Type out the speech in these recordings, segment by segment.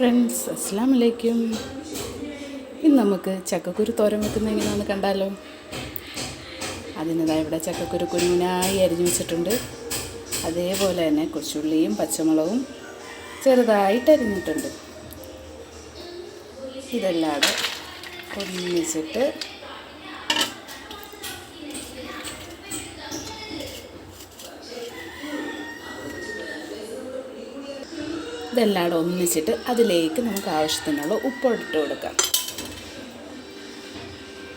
Friends അസ്സാം വലൈക്കും ഇന്ന് നമുക്ക് ചക്കക്കുരു തോരൻ വെക്കുന്ന എങ്ങനെയാണെന്ന് കണ്ടാലോ? അതിനതാ ഇവിടെ ചക്കക്കുരു കുഞ്ഞിനായി അരിഞ്ഞു വെച്ചിട്ടുണ്ട്. അതേപോലെ തന്നെ കൊച്ചുള്ളിയും പച്ചമുളകും ചെറുതായിട്ട് അരിഞ്ഞിട്ടുണ്ട്. ഇതെല്ലാം ഒന്നിച്ചിട്ട് ഇതെല്ലാം കൂടെ ഒന്നിച്ചിട്ട് അതിലേക്ക് നമുക്ക് ആവശ്യത്തിനുള്ള ഉപ്പിട്ട് കൊടുക്കാം.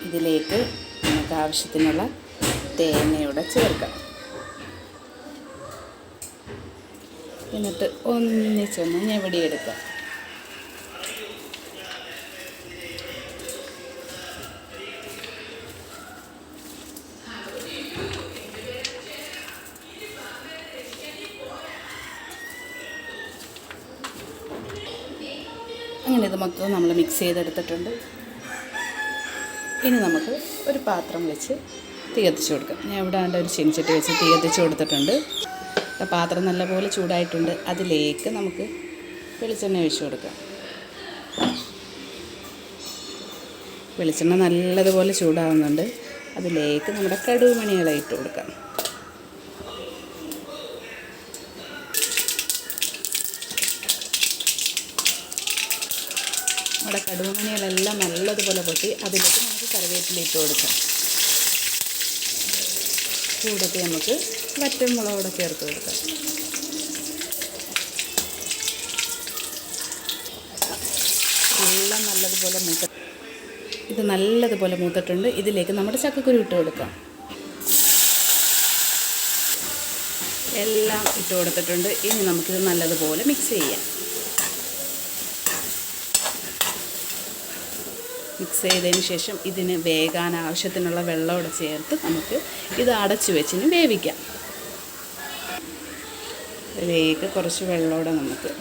ഇതിലേക്ക് നമുക്ക് ആവശ്യത്തിനുള്ള തേങ്ങയുടെ ചേർക്കാം. എന്നിട്ട് ഒന്നിച്ചൊന്ന് ഞെവിടിയെടുക്കാം. അങ്ങനെ ഇത് മൊത്തം നമ്മൾ മിക്സ് ചെയ്തെടുത്തിട്ടുണ്ട്. ഇനി നമുക്ക് ഒരു പാത്രം വെച്ച് തീ കത്തിച്ച് കൊടുക്കാം. ഞാൻ ഇവിടെ ആണ്ട് ഒരു ചെഞ്ചട്ടി വെച്ച് തീ കത്തിച്ച് കൊടുത്തിട്ടുണ്ട്. പാത്രം നല്ലപോലെ ചൂടായിട്ടുണ്ട്. അതിലേക്ക് നമുക്ക് വെളിച്ചെണ്ണ ഒഴിച്ച് കൊടുക്കാം. വെളിച്ചെണ്ണ നല്ലതുപോലെ ചൂടാവുന്നുണ്ട്. അതിലേക്ക് നമ്മുടെ കടുവ് മണികളെ ഇട്ട് കൊടുക്കാം. നമ്മുടെ കടുകുമണികളെല്ലാം നല്ലതുപോലെ പൊട്ടി അതിലേക്ക് നമുക്ക് കറിവേപ്പില ഇട്ട് കൊടുക്കാം. കൂടത്തി നമുക്ക് വറ്റൻമുളകൂടെ ചേർത്ത് കൊടുക്കാം. എല്ലാം നല്ലതുപോലെ മൂത്ത ഇത് നല്ലതുപോലെ മൂത്തിട്ടുണ്ട്. ഇതിലേക്ക് നമ്മുടെ ചക്കക്കുരു ഇട്ട് കൊടുക്കാം. എല്ലാം ഇട്ട് കൊടുത്തിട്ടുണ്ട്. ഇനി നമുക്കിത് നല്ലതുപോലെ മിക്സ് ചെയ്യാം. മിക്സ് ചെയ്തതിന് ശേഷം ഇതിന് വേകാൻ ആവശ്യത്തിനുള്ള വെള്ളം ഇവിടെ ചേർത്ത് നമുക്ക് ഇത് അടച്ചു വെച്ചിന് വേവിക്കാം. ഇതിലേക്ക് കുറച്ച് വെള്ളമോടെ നമുക്ക്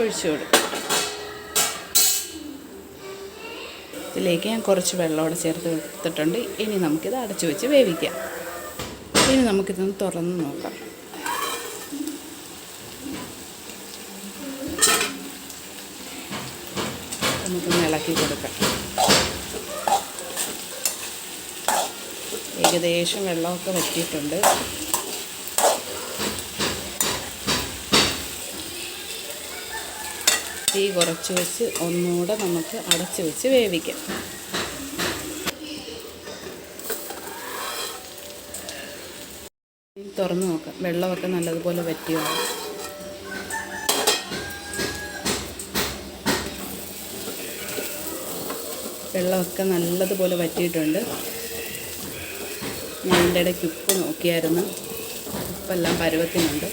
ഒഴിച്ചു കൊടുക്കാം. ഇതിലേക്ക് ഞാൻ കുറച്ച് വെള്ളമോടെ ചേർത്ത് കൊടുത്തിട്ടുണ്ട്. ഇനി നമുക്കിത് അടച്ചു വെച്ച് വേവിക്കാം. ഇനി നമുക്കിതൊന്ന് തുറന്ന് നോക്കാം. നമുക്കൊന്ന് ഇളക്കി കൊടുക്കാം. ഏകദേശം വെള്ളമൊക്കെ വറ്റിയിട്ടുണ്ട്. തീ കുറച്ച് വെച്ച് ഒന്നുകൂടെ നമുക്ക് അടച്ച് വെച്ച് വേവിക്കാം. തുറന്ന് നോക്കാം. വെള്ളമൊക്കെ നല്ലതുപോലെ വറ്റിയോ? വെള്ളമൊക്കെ നല്ലതുപോലെ വറ്റിയിട്ടുണ്ട്. ഞാൻ എന്റെ ഇടയ്ക്ക് ഉപ്പ് നോക്കിയായിരുന്നു. ഉപ്പെല്ലാം പരുവത്തിനുണ്ട്.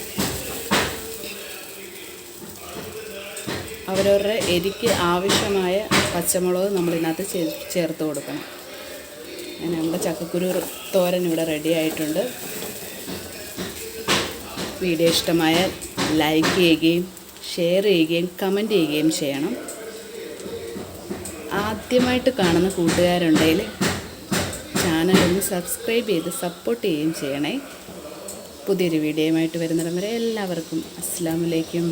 അവരവരുടെ എരിക്ക് ആവശ്യമായ പച്ചമുളക് നമ്മളിതിനകത്ത് ചേ ചേർത്ത് കൊടുക്കണം. നമ്മുടെ ചക്കക്കുരു തോരൻ ഇവിടെ റെഡി ആയിട്ടുണ്ട്. വീഡിയോ ഇഷ്ടമായ ലൈക്ക് ചെയ്യുകയും ഷെയർ ചെയ്യുകയും കമന്റ് ചെയ്യുകയും ചെയ്യണം. ആദ്യമായിട്ട് കാണുന്ന കൂട്ടുകാരുണ്ടെങ്കിൽ ചാനൽ ഒന്ന് സബ്സ്ക്രൈബ് ചെയ്ത് സപ്പോർട്ട് ചെയ്യുകയും ചെയ്യണേ. പുതിയൊരു വീഡിയോയുമായിട്ട് വരുന്നിടം വരെ എല്ലാവർക്കും അസ്സാം വലൈക്കും